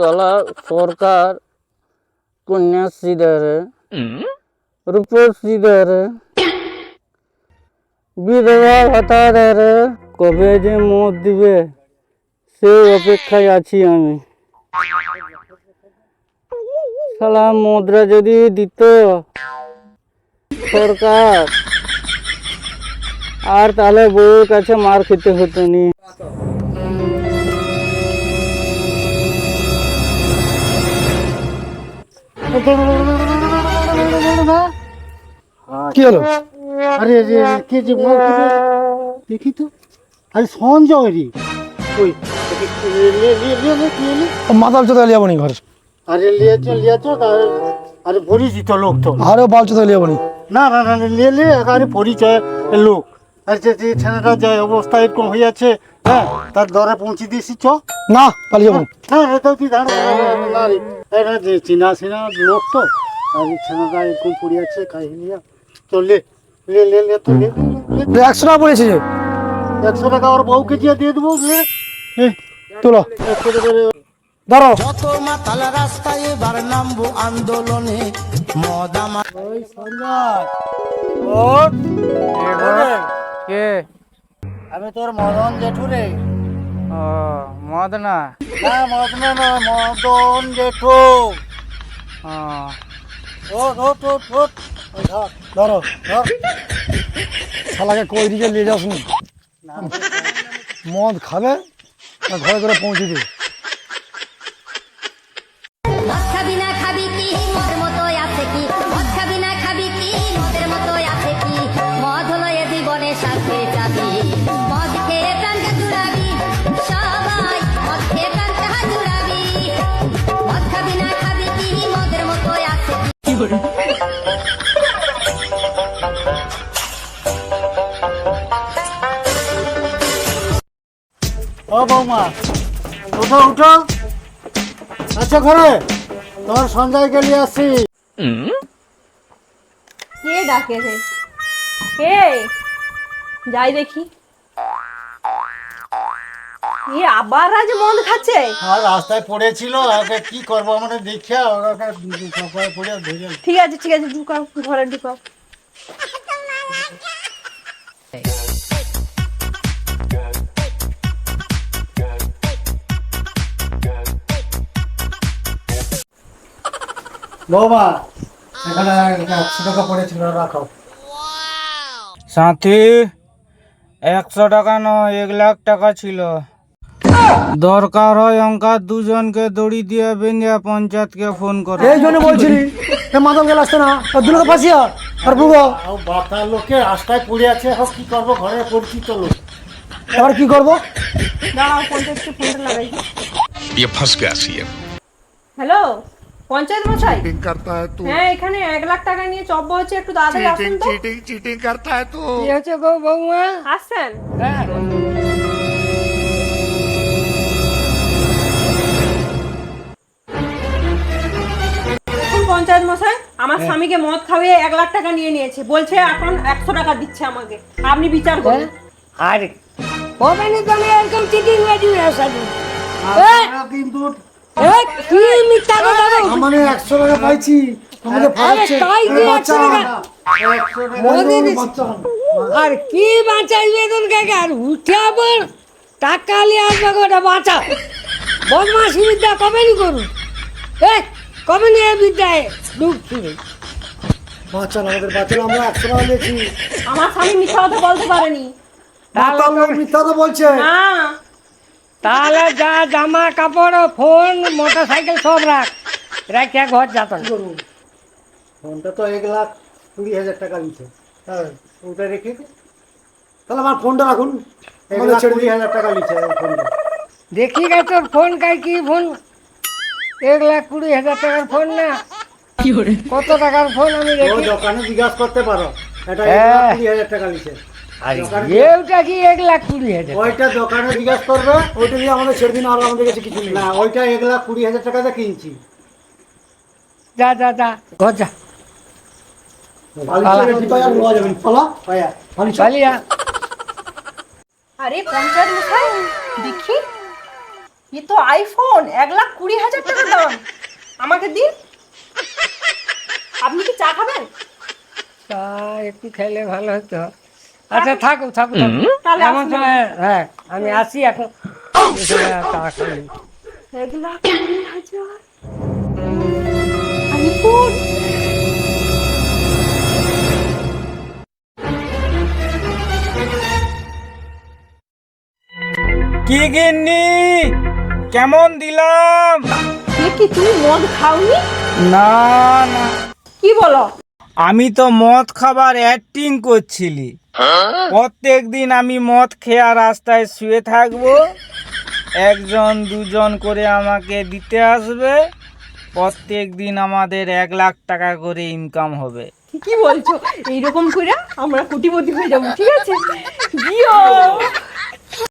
সালা সরকার কন্যাশ্রী দেয় রূপশ্রী দেয় বিধবা ভাতা দেয় কবে যে মত দিবে সেই অপেক্ষায় আছি আমি। সালা মুদ্রা যদি দিত সরকার আর তাহলে বউর কাছে মার খেতে হতো নি। কি হলো? আরে রে কে যে দেখি তো। আরে সঞ্জয় রে। ওই মাতাল চোদা লিয়াবনি ঘর। আরে লিয়েছো লিয়েছো আরে পরিচিত লোক তো। আরে বাল চোদা লিয়াবনি না। না না লে লে আরে পরিচয় লোক। আর যে যে ছেলেটা যে অবস্থা এরকম হয়ে আছে হ্যাঁ তার দরে পৌঁছে দিয়েছি চ। না পালিয়ে যাবনি না রে তো তুই দাঁড়া এটা যে চিনা চিনা লোক তো আর ছেলেটা এরকম পড়ে আছে কাহিনী চল লে লে লে লে তো লে। একশো টাকা পড়েছে যে। একশো টাকা ওর বউকে দিয়ে দিয়ে দেবো লে। তোলো। ধরো। যত মাতাল রাস্তায় এবার নামবো আন্দোলনে মদ আমার ওই সঞ্জয় ওঠ কে? আমি তোর মদন জেঠু রে ও মদ না না মদন না মদন জেঠু। ও। ওঠ ওঠ ওঠ ওঠ ধর ধরো ধর। শালাকে কই দিকে নিয়ে যাসনি মদ খাবে ঘরে ঘরে পৌঁছে দিবে? ও বৌমা উঠো উঠো আচ্ছা ঘরে তোমার সঞ্জয়কে নিয়ে আসছি কে ডাকে রে? কে? যাই দেখি। এ আবার আজ মদ খাচ্ছে? আর রাস্তায় পড়েছিল ওকে কি করব আমরা দেখিয়া ওকে সকালে পড়ে ধরে ঠিক আছে ঠিক আছে ঢুকাও ঘরে ঢুকাও। বৌমা এখানে একশো টাকা পড়েছিল রাখো সাথী একশো টাকা নয় এক লাখ টাকা ছিল দরকার হয় অঙ্কা দুজনকে দড়ি দিয়ে বেঁধে পঞ্চায়েতকে ফোন করে এই জন্য বলছিলি এ মাতাল গেল আসতে না আর দুলোকে ফাঁসিয়া আর বুগো আর বাতার লোকে রাস্তায় পড়ে আছে এখন কি করবো ঘরে পরিচিত লোক এবার কি করবো দাঁড়াও পঞ্চায়েতকে ফোনটা লাগাই ये फंस गया सीएम হ্যালো পঞ্চায়েত মশাই? চিটিং করতা হ্যায় তু। হ্যাঁ এখানে এক লাখ টাকা নিয়ে চব্য হচ্ছে একটু তাড়াতাড়ি চিটিং আসুন তো। চিটিং চিটিং করতা হ্যায় তু। কি হচ্ছে বউ বৌমা? আসছেন? হ্যাঁ। পঞ্চায়েত মশাই আমার হ্যাঁ। স্বামীকে মদ খাওয়িয়ে এক লাখ টাকা নিয়ে নিয়েছে। বলছে এখন একশো টাকা দিচ্ছে আমাকে। আপনি বিচার করুন। হ্যাঁ। আরে ও মানে তুমি একদম চিটিং বাজি আসা কিন্তু কি মিথ্যা কথা বলছো? মানে একশো টাকা পাইছি আমাকে আরে তাই কি একশো টাকা। মোদির আর কি বাঁচাইবে তোর কাকে আর উঠে আবার টাকা নিয়ে আসবে গোটা বাঁচা বদমাসি বিদ্যা কবে নি করু এ কবে নি বিদ্যায় ডুব ছিড়ে? আমাদের বাচ্চা আমরা একশো টাকা দিয়েছি। আমার স্বামী মিথ্যা কথা বলতে পারেনি। মিথ্যা বলছে। তাহলে যা জামা কাপড় ফোন মোটর সাইকেল সব রাখ। রাখিয়া ঘর যাত ফোনটা তো এক লাখ কুড়ি হাজার টাকা নিচ্ছে হ্যাঁ ওটা রেখে তাহলে আমার ফোনটা রাখুন। এক লাখ কুড়ি হাজার টাকা নিচ্ছে ফোনটা। দেখি গে তোর ফোন কাই কি ফোন? এক লাখ কুড়ি হাজার টাকার ফোন না? কত টাকার ফোন আমি দেখি? দোকানে জিজ্ঞাসা করতে পারো। এটা এক হ্যাঁ। লাখ কুড়ি হাজার টাকা নিচ্ছে কি এক লাখ কুড়ি হাজার ওইটা দোকানে জিজ্ঞাসা করবে ওইটা দিয়ে আমাদের ছেড়ে দিন আর আমাদের কাছে কিছু নেই। না ওইটা এক লাখ কুড়ি হাজার টাকাতে কিনছি। যা যা যা ঘর যা। বালি ছেড়ে টিপাই আর নেওয়া যাবে না। পালা। পায়া বালি চল। পালিয়া। আরে পঞ্চায়েত মশাই দেখি। এ তো আইফোন এক লাখ কুড়ি হাজার টাকা দাম। আমাকে দিন। আপনি কি চা খাবেন? চা একটু খেলে ভালো হতো। আচ্ছা থাকো থাকো এমন সময় হ্যাঁ আমি আসি এখন। কি গিন্নি? কেমন দিলাম? কি তুমি মদ খাওনি? না না। কি বলো? আমি তো মদ খাবার অ্যাক্টিং করছিলি। প্রত্যেক দিন আমি মদ খেয়া রাস্তায় শুয়ে থাকব। একজন, দুজন করে আমাকে দিতে আসবে। প্রত্যেক দিন আমাদের এক লাখ টাকা করে ইনকাম হবে। কি বলছো। এইরকম করে আমরা কোটিপতি হয়ে যাব, ঠিক আছে?